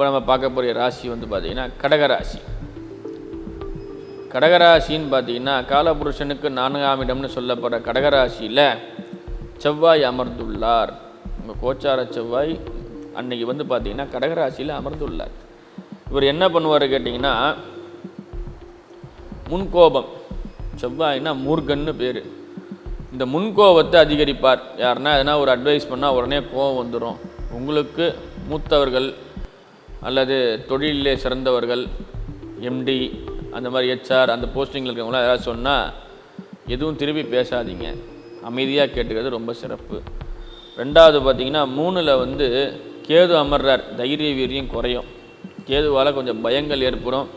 இப்போ நம்ம பார்க்க போகிற ராசி வந்து பார்த்திங்கன்னா கடகராசி. கடகராசின்னு பார்த்தீங்கன்னா காலபுருஷனுக்கு நான்காம் இடம்னு சொல்லப்படுற கடகராசியில் செவ்வாய் அமர்ந்துள்ளார். உங்கள் கோச்சார செவ்வாய் அன்னைக்கு வந்து பார்த்தீங்கன்னா கடகராசியில் அமர்ந்துள்ளார். இவர் என்ன பண்ணுவார் கேட்டிங்கன்னா முன்கோபம். செவ்வாய்னா மூர்க்கன்னு பேர். இந்த முன்கோபத்தை அதிகரிப்பார். யாருன்னா எதனா ஒரு அட்வைஸ் பண்ணால் உடனே கோபம் வந்துடும் உங்களுக்கு மூத்தவர்கள் அல்லது தொழிலிலே சிறந்தவர்கள் எம்டி அந்த மாதிரி ஹெச்ஆர் அந்த போஸ்டிங்கில் இருக்கவங்களாம் யாராவது சொன்னால் எதுவும் திருப்பி பேசாதீங்க. அமைதியாக கேட்டுக்கிறது ரொம்ப சிறப்பு. ரெண்டாவது பார்த்தீங்கன்னா மூணில் வந்து கேது அமர்றார் தைரிய வீரியம் குறையும். கேதுவால் கொஞ்சம் பயங்கள் ஏற்படும்.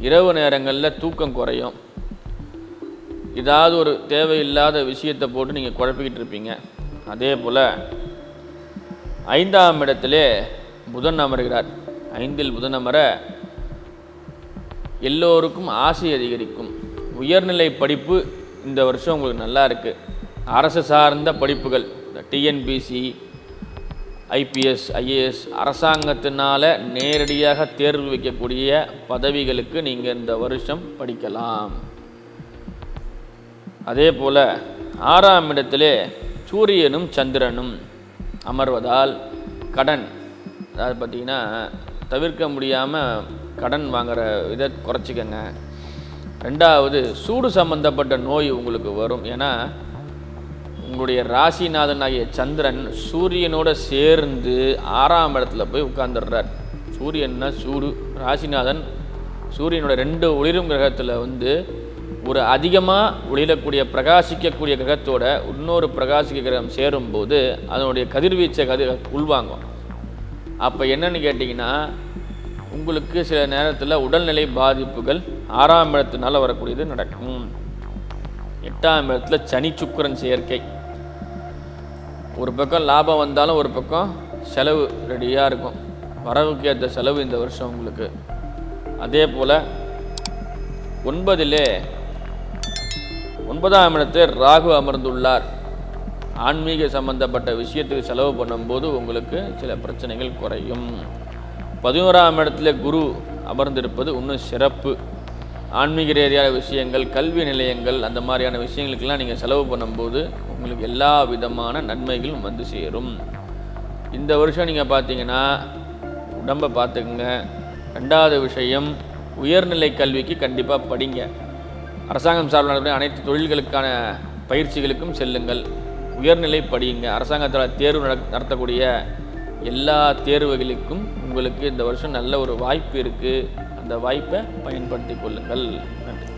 இரவு நேரங்களில் தூக்கம் குறையும். ஏதாவது ஒரு தேவையில்லாத விஷயத்தை போட்டு நீங்கள் குழப்பிக்கிட்டு இருப்பீங்க. அதே போல் ஐந்தாம் இடத்திலே புதன் அமர்கிறார். ஐந்தில் புதனமர எல்லோருக்கும் ஆசை அதிகரிக்கும். உயர்நிலை படிப்பு இந்த வருஷம் உங்களுக்கு நல்லா இருக்குது அரசு சார்ந்த படிப்புகள் இந்த டிஎன்பிசி ஐபிஎஸ் ஐஏஎஸ் அரசாங்கத்தினால் நேரடியாக தேர்வு வைக்கக்கூடிய பதவிகளுக்கு நீங்கள் இந்த வருஷம் படிக்கலாம். அதே போல் ஆறாம் இடத்திலே சூரியனும் சந்திரனும் அமர்வதால் கடன் அதாவது பார்த்திங்கன்னா தவிர்க்க முடியாமல் கடன் வாங்குகிற இதை குறைச்சிக்கங்க. ரெண்டாவது சூடு சம்பந்தப்பட்ட நோய் உங்களுக்கு வரும். ஏன்னா உங்களுடைய ராசிநாதனாகிய சந்திரன் சூரியனோட சேர்ந்து ஆறாம் இடத்துல போய் உட்கார்ந்துடுறார். சூரியன்னா சூடு ராசிநாதன் சூரியனோட ரெண்டு ஒளிரும் கிரகத்தில் வந்து ஒரு அதிகமாக ஒளிரக்கூடிய பிரகாசிக்கக்கூடிய கிரகத்தோட இன்னொரு பிரகாசிக்க கிரகம் சேரும்போது அதனுடைய கதிர்வீச்சை கதிர் உள்வாங்கும். அப்போ என்னன்னு கேட்டிங்கன்னா உங்களுக்கு சில நேரத்தில் உடல்நிலை பாதிப்புகள் ஆறாம் இடத்தினால வரக்கூடியது நடக்கும். எட்டாம் இடத்துல சனி சுக்கிரன் சேர்க்கை. ஒரு பக்கம் லாபம் வந்தாலும் ஒரு பக்கம் செலவு ரெடியாக இருக்கும். வரவுக்கு ஏற்ற செலவு இந்த வருஷம் உங்களுக்கு. அதே போல் ஒன்பதிலே ஒன்பதாம் இடத்தில் ராகு அமர்ந்துள்ளார். ஆன்மீக சம்பந்தப்பட்ட விஷயத்துக்கு செலவு பண்ணும்போது உங்களுக்கு சில பிரச்சனைகள் குறையும். பதினோராம் இடத்துல குரு அமர்ந்திருப்பது இன்னும் சிறப்பு. ஆன்மீக ரீதியான விஷயங்கள் கல்வி நிலையங்கள் அந்த மாதிரியான விஷயங்களுக்கெல்லாம் நீங்கள் செலவு பண்ணும்போது உங்களுக்கு எல்லா விதமான நன்மைகளும் வந்து சேரும். இந்த வருஷம் நீங்கள் பார்த்தீங்கன்னா உடம்பை பார்த்துக்குங்க ரெண்டாவது விஷயம் உயர்நிலை கல்விக்கு கண்டிப்பாக படிங்க. அரசாங்கம் சார்பில் அனைத்து தொழில்களுக்கான பயிற்சிகளுக்கும் செல்லுங்கள். உயர்நிலை படியுங்க. அரசாங்கத்தால் தேர்வு நடத்தக்கூடிய எல்லா தேர்வுகளுக்கும் உங்களுக்கு இந்த வருஷம் நல்ல ஒரு வாய்ப்பு இருக்குது அந்த வாய்ப்பை பயன்படுத்தி கொள்ளுங்கள். நன்றி.